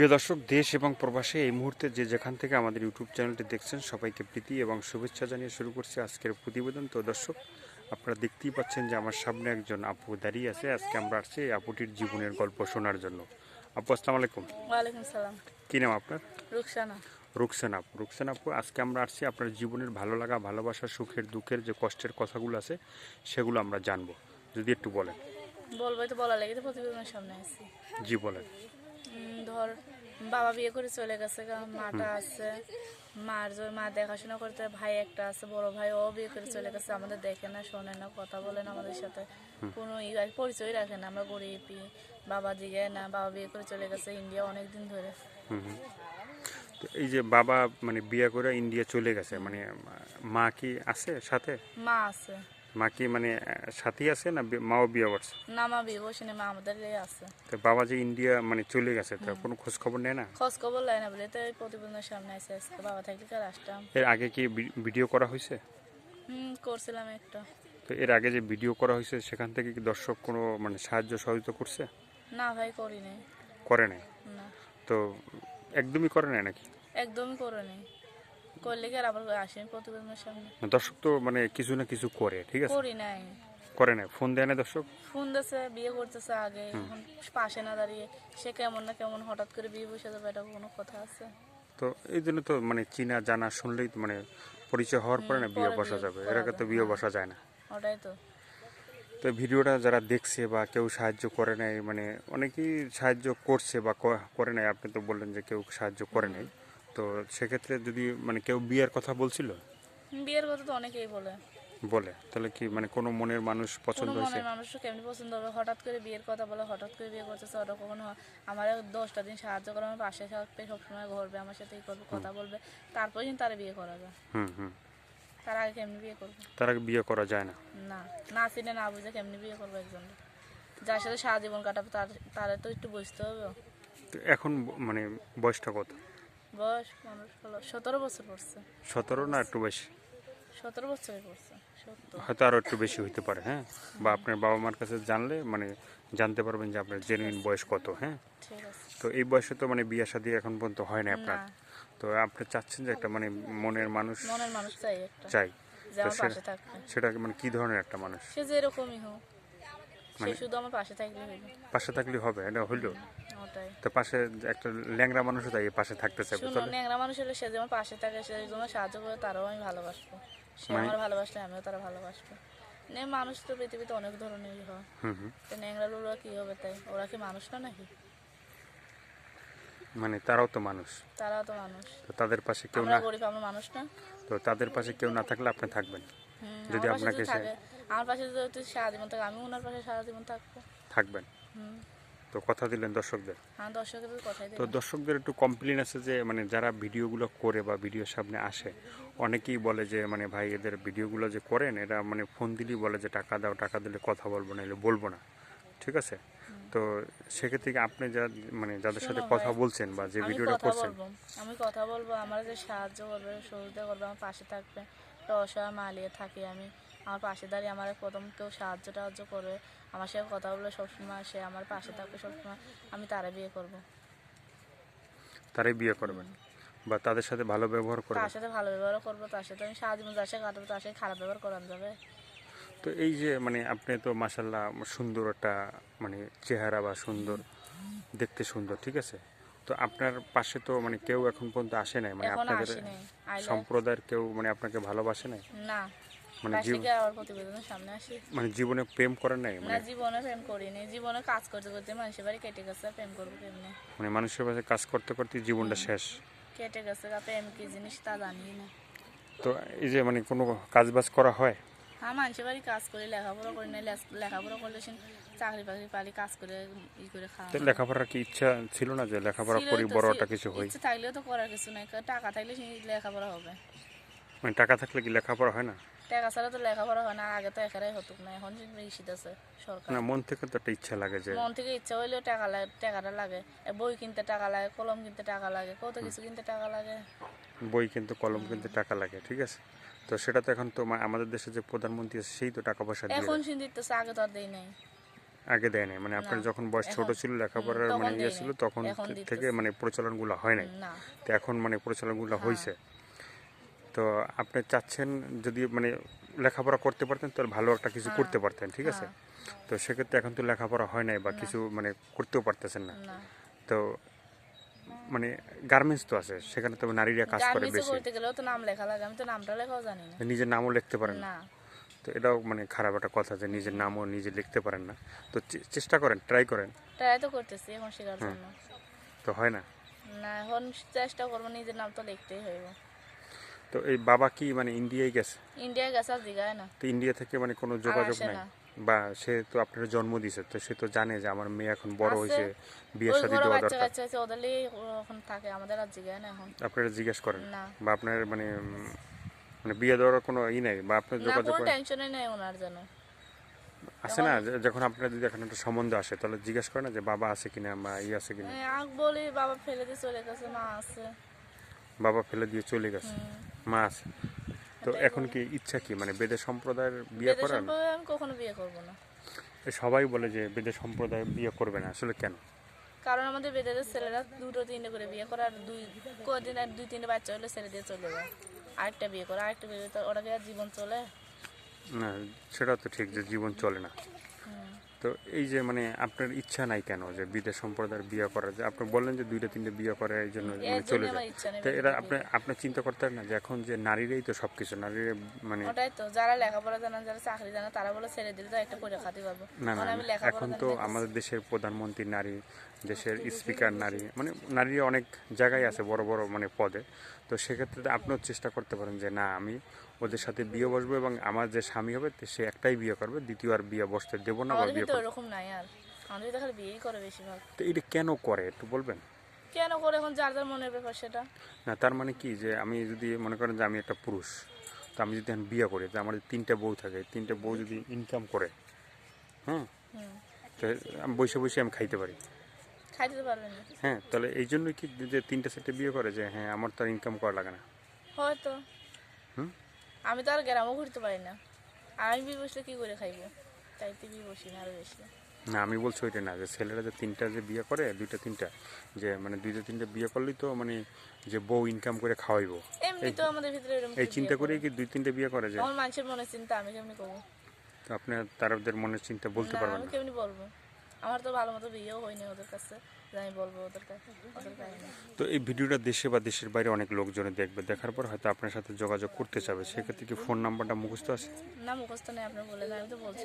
প্রিয় দর্শক দেশ এবং প্রবাসে এই মুহূর্তে যে যেখান থেকে আমাদের ইউটিউব চ্যানেলটি দেখছেন সবাইকে প্রীতি এবং শুভেচ্ছা জানিয়ে শুরু করছি আজকের প্রতিবেদন। তো দর্শক আপনারা দেখতেই পাচ্ছেন যে আমার সামনে একজন আপু দাঁড়িয়ে আছে। আজকে আমরা আসছি এই আপুটির জীবনের গল্প শোনার জন্য। আপু আসসালামু আলাইকুম। ওয়ালাইকুম সালাম। কী নাম আপনার? রুকসানা। রুকসান আপু রুকসান আপু আজকে আমরা আসছি আপনার জীবনের ভালো লাগা ভালোবাসা সুখের দুঃখের যে কষ্টের কথাগুলো আছে সেগুলো আমরা জানব। যদি একটু বলেন। বলবোই তো বলা লেগে তো প্রতিবেদনের সামনে আছি জি বলেন। ধর বাবা বিয়ে করে চলে গেছে মাটা আছে। মার মা দেখাশোনা করতে ভাই একটা আছে বড় ভাই ও বিয়ে করে চলে গেছে। আমাদের দেখে না শোনে না কথা বলে না আমাদের সাথে। কোনো পরিচয় রাখে না আমরা গরিবই বাবা দিকে না বাবা বিয়ে করে চলে গেছে ইন্ডিয়া অনেক দিন ধরে এই যে বাবা মানে বিয়ে করে ইন্ডিয়া চলে গেছে মানে মা কি আছে সাথে? মা আছে। মা কি মানে সাথেই আছে না মাও বিয়ে করছে? না মা বিয়ে বসে মা আমাদের আছে। তো বাবা যে ইন্ডিয়া মানে চলে গেছে তো কোনো খোঁজ খবর নেয় না? খোঁজ খবর লাই না বলে তো প্রতিবেদনের সামনে আছে বাবা থাকলে কার আসতাম। এর আগে কি ভিডিও করা হয়েছে? হুম করছিলাম একটা। তো এর আগে যে ভিডিও করা হয়েছে সেখান থেকে কি দর্শক কোনো মানে সাহায্য সহযোগিতা করছে? না ভাই করি নাই। করে নাই? না। তো একদমই করে নাই নাকি? একদমই করে নেই। করলে কি আর আবার আসেন প্রতিবেদনের সামনে? দর্শক তো মানে কিছু না কিছু করে ঠিক আছে? করি নাই। করে নাই। ফোন দেয় না দর্শক? ফোন দিছে বিয়ে করতেছে আগে এখন পাশে না দাঁড়িয়ে সে কেমন না কেমন হঠাৎ করে বিয়ে বসে যাবে এটা কোনো কথা আছে? তো এই জন্য তো মানে চিনা জানা শুনলেই মানে পরিচয় হওয়ার পরে না বিয়ে বসা যাবে। এর আগে তো বিয়ে হ্যাঁ। বসা যায় না। ওটাই তো। তো ভিডিওটা যারা দেখছে বা কেউ সাহায্য করে নাই মানে অনেকেই সাহায্য করছে বা করে নাই আপনি তো বললেন যে কেউ সাহায্য করে নাই। তো সেক্ষেত্রে যদি মানে কেউ বিয়ের কথা বলছিল? বিয়ের কথা তো অনেকেই বলে। বলে। তাহলে কি মানে কোনো মনের মানুষ পছন্দ হয়েছে? মনের মানুষ কেমনি পছন্দ হবে? হঠাৎ করে বিয়ের কথা বলে হঠাৎ করে বিয়ে করতেছে ওটা কখনো আমার দশটা দিন সাহায্য করে আমার পাশে থাকবে সবসময় ঘরবে আমার সাথে ই করবে কথা বলবে। তারপরে কিন্তু তারা বিয়ে করাবে হুম হুম। তার আগে কেমনি বিয়ে করবে? তার আগে বিয়ে করা যায় না? না। না চিনে না বুঝে কেমনি বিয়ে করবে একজন? যার সাথে সারা জীবন কাটাবে তার তারা তো একটু বুঝতে হবে। তো এখন মানে বয়সটা কত? বয়স সতেরো বছর পড়ছে। সতেরো না একটু বেশি? সতেরো বছরে পড়ছে হয়তো আরও একটু বেশি হইতে পারে হ্যাঁ? বা আপনার বাবা মার কাছে জানলে মানে জানতে পারবেন যে আপনার জেনুইন বয়স কত হ্যাঁ? তো এই বয়সে তো মানে বিয়ে শাদী এখন পর্যন্ত হয় না আপনার। তো আপনি চাচ্ছেন যে একটা মানে মনের মানুষ মনের মানুষ চাই একটা। সেটা মানে কি ধরনের একটা মানুষ? সে যে হোক সে মানে- শুধু আমার পাশে থাকলে পাশে থাকলে হবে এটা হইল। ওটাই তো পাশে একটা ল্যাংরা মানুষও তাই পাশে থাকতে তাহলে ন্যাংরা মানুষ হলে সে যেমন পাশে থাকে সে যেমন সাহায্য করে তারাও আমি ভালোবাসবো। সে মানে- আমার ভালোবাসলে আমিও তারা ভালোবাসবো। নে মানুষ তো পৃথিবীতে অনেক ধরনেরই হয়। তো ন্যাংরা লোকরা কি হবে তাই? ওরা কি মানুষ না নাকি? মানে তারাও তো মানুষ। তারাও তো মানুষ। তো তাদের পাশে কেউ না গরিব আমরা মানুষ না? তো তাদের পাশে কেউ না থাকলে আপনি থাকবেন? যদি আমার পাশে আপনাকে আমার পাশে যদি সারা জীবন থাকে আমি ওনার পাশে সারা জীবন থাকব। থাকবেন। হুম। তো কথা দিলেন দর্শকদের। হ্যাঁ দর্শকের তো কথাই তো দর্শকদের একটু কমপ্লেন আছে যে মানে যারা ভিডিওগুলো করে বা ভিডিওর সামনে আসে অনেকেই বলে যে মানে ভাই এদের ভিডিওগুলো যে করেন এরা মানে ফোন দিলেই বলে যে টাকা দাও টাকা দিলে কথা বলব না এলে বলব না। ঠিক আছে? তো সেক্ষেত্রে আপনি যা মানে যাদের সাথে কথা বলছেন বা যে ভিডিওটা করছেন আমি কথা বলব আমার যে সাহায্য করবে সহযোগিতা করবে আমার পাশে থাকবে একটা অসহায় মালিয়ে থাকি আমি। আমার পাশে দাঁড়িয়ে আমার প্রথম কেউ সাহায্য টাহায্য করবে আমার সাথে কথা বলে সবসময় সে আমার পাশে থাকবে সবসময় আমি তারা বিয়ে করব। তারাই বিয়ে করবেন বা তাদের সাথে ভালো ব্যবহার করবেন? তার সাথে ভালো ব্যবহার করব তার সাথে আমি সারা জীবন যার সাথে কাটাবো তার সাথে খারাপ ব্যবহার করানো যাবে। তো এই যে মানে আপনি তো মাসাল্লাহ সুন্দর একটা মানে চেহারা বা সুন্দর দেখতে সুন্দর ঠিক আছে? তো আপনার পাশে তো মানে কেউ এখন পর্যন্ত আসে নাই? মানে আপনাদের সম্প্রদায়ের কেউ মানে আপনাকে ভালোবাসে নাই? না। মানে আবার প্রতিবেদনের সামনে আসি। মানে জীবনে প্রেম করেন নাই না মানে জীবনে প্রেম করিনি। জীবনে কাজ করতে করতে মানুষের বাড়ি কেটে গেছে প্রেম করব কেমনি? মানে মানুষের পাশে কাজ করতে করতে জীবনটা শেষ। কেটে গেছে প্রেম কি জিনিস তা জানি না। তো এই যে মানে কোনো কাজ বাজ করা হয়? হ্যাঁ মানুষের বাড়ি কাজ করি লেখাপড়া করি না লেখাপড়া করলে চাকরি বাকরি পারি কাজ করে ই করে খাওয়া লেখাপড়ার কি ইচ্ছা ছিল না যে লেখাপড়া করি তো, বড় একটা কিছু হই? ইচ্ছে থাকলেও তো করার কিছু নাই টাকা থাকলে লেখাপড়া হবে। মানে টাকা থাকলে কি লেখাপড়া হয় না? টাকা ছাড়া তো লেখাপড়া হয় না আগে তো একারাই হতো না এখন ইসিত আছে সরকার। না মন থেকে তো একটা ইচ্ছা লাগে যে মন থেকে ইচ্ছা হইলেও টাকা লাগে টাকাটা লাগে। বই কিনতে টাকা লাগে কলম কিনতে টাকা লাগে কত কিছু কিনতে টাকা লাগে। বই কিন্তু কলম কিনতে টাকা লাগে ঠিক আছে? তো সেটা তো এখন তো আমাদের দেশে যে প্রধানমন্ত্রী আছে সেই তো টাকা পয়সা দিয়ে এখন আগে তো আর দেই নাই। আগে দেয় নাই মানে আপনার যখন বয়স ছোট ছিল লেখাপড়ার মানে ইয়ে ছিল তখন। থেকে মানে প্রচলন প্রচলনগুলো হয় নাই। তো এখন মানে প্রচলনগুলো হ্যাঁ। হয়েছে তো আপনি চাচ্ছেন যদি মানে লেখাপড়া করতে পারতেন তাহলে ভালো একটা কিছু হ্যাঁ, করতে পারতেন ঠিক আছে? হ্যাঁ। তো সেক্ষেত্রে এখন তো লেখাপড়া হয় নাই বা কিছু মানে করতেও পারতেছেন না। তো মানে গার্মেন্টস তো আছে সেখানে তো নারীরা কাজ করে বেশি। করতে গেলেও তো নাম লেখা লাগে আমি তো নামটা লেখাও জানি না। নিজের নামও লিখতে পারেন না। না। তো এটাও মানে খারাপ একটা কথা যে নিজের নামও নিজে লিখতে পারেন না। তো চেষ্টা করেন ট্রাই করেন। ট্রাই তো করতেছি এখন শেখার জন্য। তো হয় না? না এখন চেষ্টা করব নিজের নাম তো লিখতেই হইব। তো এই বাবা কি মানে ইন্ডিয়ায় গেছে? ইন্ডিয়ায় গেছে আর দিঘায় না। তো ইন্ডিয়া থেকে মানে কোনো যোগাযোগ নাই? বা সে তো আপনার জন্ম দিছে তো সে তো জানে যে আমার মেয়ে এখন বড় হয়েছে বিয়ে শাদী দেওয়া দরকার। থাকে আমাদের আর জিগায় না এখন। আপনারা জিজ্ঞেস করেন? না। বা আপনার মানে মানে বিয়ে দেওয়ার কোনো ই নাই? বা আপনার যোগাযোগ কোনো টেনশনই নেই ওনার জন্য আছে না? যখন আপনার যদি এখন একটা সম্বন্ধ আসে তাহলে জিজ্ঞেস করেন না যে বাবা আছে কিনা বা ই আছে কিনা? হ্যাঁ, বলি বাবা ফেলে দিয়ে চলে গেছে মা আছে। বাবা ফেলে দিয়ে চলে গেছে। মা আছে। তো এখন কি ইচ্ছা কি? মানে বেদে সম্প্রদায়ের বিয়ে করার? আমি কখনো বিয়ে করব না। সবাই বলে যে বেদে সম্প্রদায় বিয়ে করবে না। আসলে কেন? কারণ আমাদের বেদের ছেলেরা দুটো তিনটে করে বিয়ে করে আর দুই কদিন আর দুই তিনটে বাচ্চা হলে ছেড়ে দিয়ে চলে যায়। আরেকটা বিয়ে করে আরেকটা বিয়ে করে তো ওটাকে আর জীবন চলে? না সেটা তো ঠিক যে জীবন চলে না। তো এই যে মানে আপনার ইচ্ছা নাই কেন যে বিদেশ সম্প্রদায়ের বিয়ে করার? যে আপনি বললেন যে দুইটা তিনটে বিয়ে করে এই জন্য মানে চলে যায়। তো এরা আপনি আপনি চিন্তা করতে না যে এখন যে নারীরাই তো সব কিছু নারীরা মানে ওটাই তো যারা লেখাপড়া জানে যারা চাকরি জানে তারা বলে ছেড়ে দিলে তো একটা করে খাতে পারব। না না এখন তো আমাদের দেশের প্রধানমন্ত্রী নারী দেশের স্পিকার নারী মানে নারীরা অনেক জায়গায় আছে বড় বড় মানে পদে। তো সেক্ষেত্রে আপনিও চেষ্টা করতে পারেন যে না আমি ওদের সাথে বিয়ে বসবো এবং আমার যে স্বামী হবে সে একটাই বিয়ে করবে দ্বিতীয় আর বিয়ে বসতে দেবো না বা বিয়ে ওরকম নাই আর। আমাদের দেখালে বিয়েই করে বেশিরভাগ। তো এটা কেন করে একটু বলবেন? কেন করে এখন? যার যার মনের ব্যাপার সেটা। না তার মানে কি যে আমি যদি মনে করেন যে আমি একটা পুরুষ তো আমি যদি এখন বিয়ে করি তো আমার তিনটা বউ থাকে তিনটা বউ যদি ইনকাম করে হ্যাঁ হুম। তো আমি বসে বসে আমি খাইতে পারি। খাইতে পারবেন হ্যাঁ তাহলে এই জন্যই কি যে তিনটা সেটে বিয়ে করে যে হ্যাঁ আমার তো ইনকাম করা লাগে না? হয়তো। হুম? আমি তো আর গ্রামও ঘুরতে পারি না। আমি বিয়ে বসলে কি করে খাইবো? তাইতে বিয়ে বসি না আরও বেশি। না আমি বলছি ওইটা না যে ছেলেরা যে তিনটা যে বিয়ে করে দুইটা তিনটা যে মানে দুইটা তিনটা বিয়ে করলেই তো মানে যে বউ ইনকাম করে খাওয়াইবো। এমনি তো আমাদের ভিতরে এরকম এই চিন্তা করেই কি দুই তিনটা বিয়ে করে যে? আমার মানুষের মনে চিন্তা আমি কেমনি করব? তো আপনি তাদের মনের চিন্তা বলতে না পারবেন আমি না। কেমনি বলব? আমার তো ভালো মতো বিয়েও হয়নি ওদের কাছে যে আমি বলব ওদের কাছে ওদের কাহিনী। তো এই ভিডিওটা দেশে বা দেশের বাইরে অনেক লোকজনে দেখবে দেখার পর হয়তো আপনার সাথে যোগাযোগ করতে চাবে সেক্ষেত্রে কি ফোন নাম্বারটা মুখস্থ আছে? না মুখস্থ নেই আপনি বলে আমি তো বলছি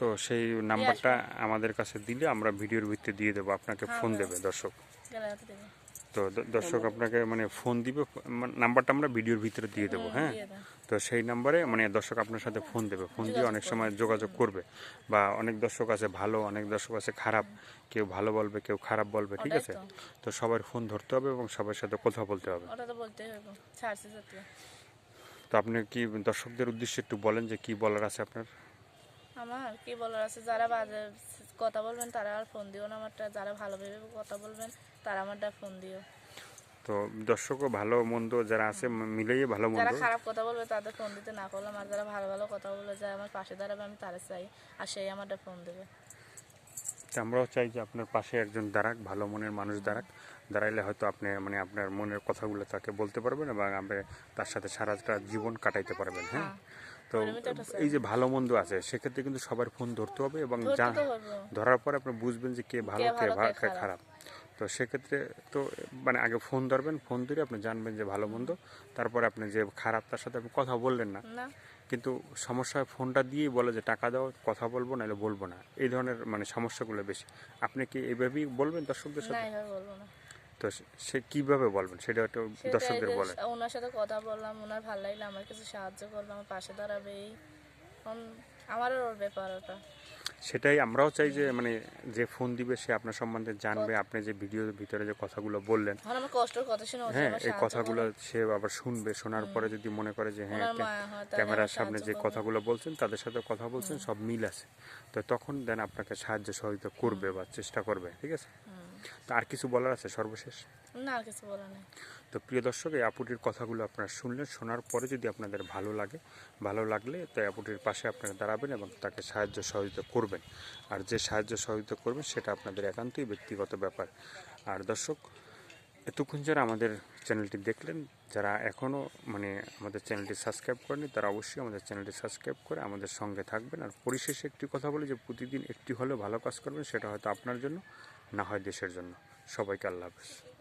তো সেই নাম্বারটা আমাদের কাছে দিলে আমরা ভিডিওর ভিত্তিতে দিয়ে দেবো আপনাকে ফোন দেবে দর্শক। গেলে দেবে। তো দর্শক আপনাকে মানে ফোন দিবে মানে নাম্বারটা আমরা ভিডিওর ভিতরে দিয়ে দেবো হ্যাঁ তো সেই নাম্বারে মানে দর্শক আপনার সাথে ফোন দেবে ফোন দিয়ে অনেক সময় যোগাযোগ করবে বা অনেক দর্শক আছে ভালো অনেক দর্শক আছে খারাপ কেউ ভালো বলবে কেউ খারাপ বলবে ঠিক আছে? তো। সবার ফোন ধরতে হবে এবং সবার সাথে কথা বলতে হবে। তো আপনি কি দর্শকদের উদ্দেশ্যে একটু বলেন যে কি বলার আছে আপনার? আমার কি বলার আছে? যারা বাজে কথা বলবেন তারা আর ফোন দিও না আমারটা। যারা ভালো ভেবে কথা বলবেন তারা আমারটা ফোন দিও। তো দর্শকও ভালো মন্দ যারা আছে মিলেই ভালো মন্দ। যারা খারাপ কথা বলবে তাদের ফোন দিতে না করলাম। আর যারা ভালো ভালো কথা বলে যায় আমার পাশে দাঁড়াবে আমি তারা চাই। আর সেই আমারটা ফোন দেবে। তো আমরাও চাই যে আপনার পাশে একজন দাঁড়াক ভালো মনের মানুষ দাঁড়াক। দাঁড়াইলে হয়তো আপনি মানে আপনার মনের কথাগুলো তাকে বলতে পারবেন এবং আপনি তার সাথে সারাটা জীবন কাটাইতে পারবেন হ্যাঁ। তো চাই। এই যে ভালো মন্দ আছে সেক্ষেত্রে কিন্তু সবার ফোন ধরতে হবে এবং ধরার পর আপনি বুঝবেন যে কে ভালো কে খারাপ। তো সেক্ষেত্রে তো মানে আগে ফোন ধরবেন ফোন ধরে আপনি জানবেন যে ভালো মন্দ। তারপরে আপনি যে খারাপ তার সাথে আপনি কথা বললেন না। কিন্তু সমস্যা হয় ফোনটা দিয়েই বলে যে টাকা দাও কথা বলব নাহলে বলব না। এই ধরনের মানে সমস্যাগুলো বেশি। আপনি কি এইভাবেই বলবেন দর্শকদের সাথে? তো সে- কীভাবে বলবেন? সেটা একটু দর্শকদের বলেন। ওনার সাথে কথা বললাম ওনার ভালো লাগলে আমার কিছু সাহায্য করবে আমার পাশে দাঁড়াবে। এই এখন আমারও ওর ব্যাপার ওটা। সেটাই আমরাও চাই যে মানে যে ফোন দিবে সে আপনার সম্বন্ধে জানবে আপনি যে ভিডিওর ভিতরে যে কথাগুলো বললেন। হ্যাঁ এই কথাগুলো সে আবার শুনবে শোনার পরে যদি মনে করে যে হ্যাঁ ক্যামেরার সামনে যে কথাগুলো বলছেন তাদের সাথে কথা বলছেন সব মিল আছে। তো তখন দেন আপনাকে সাহায্য সহযোগিতা করবে বা চেষ্টা করবে ঠিক আছে। তো আর কিছু বলার আছে সর্বশেষ? না আর কিছু বলা নেই। তো প্রিয় দর্শক এই আপুটির কথাগুলো আপনারা শুনলেন শোনার পরে যদি আপনাদের ভালো লাগে ভালো লাগলে তো আপুটির পাশে আপনারা দাঁড়াবেন এবং তাকে সাহায্য সহযোগিতা করবেন। আর যে সাহায্য সহযোগিতা করবেন সেটা আপনাদের একান্তই ব্যক্তিগত ব্যাপার। আর দর্শক এতক্ষণ যারা আমাদের চ্যানেলটি দেখলেন যারা এখনও মানে আমাদের চ্যানেলটি সাবস্ক্রাইব করেনি তারা অবশ্যই আমাদের চ্যানেলটি সাবস্ক্রাইব করে আমাদের সঙ্গে থাকবেন। আর পরিশেষে একটি কথা বলি যে প্রতিদিন একটি হলেও ভালো কাজ করবেন সেটা হয়তো আপনার জন্য। না হয় দেশের জন্য। সবাইকে আল্লাহ হাফেজ।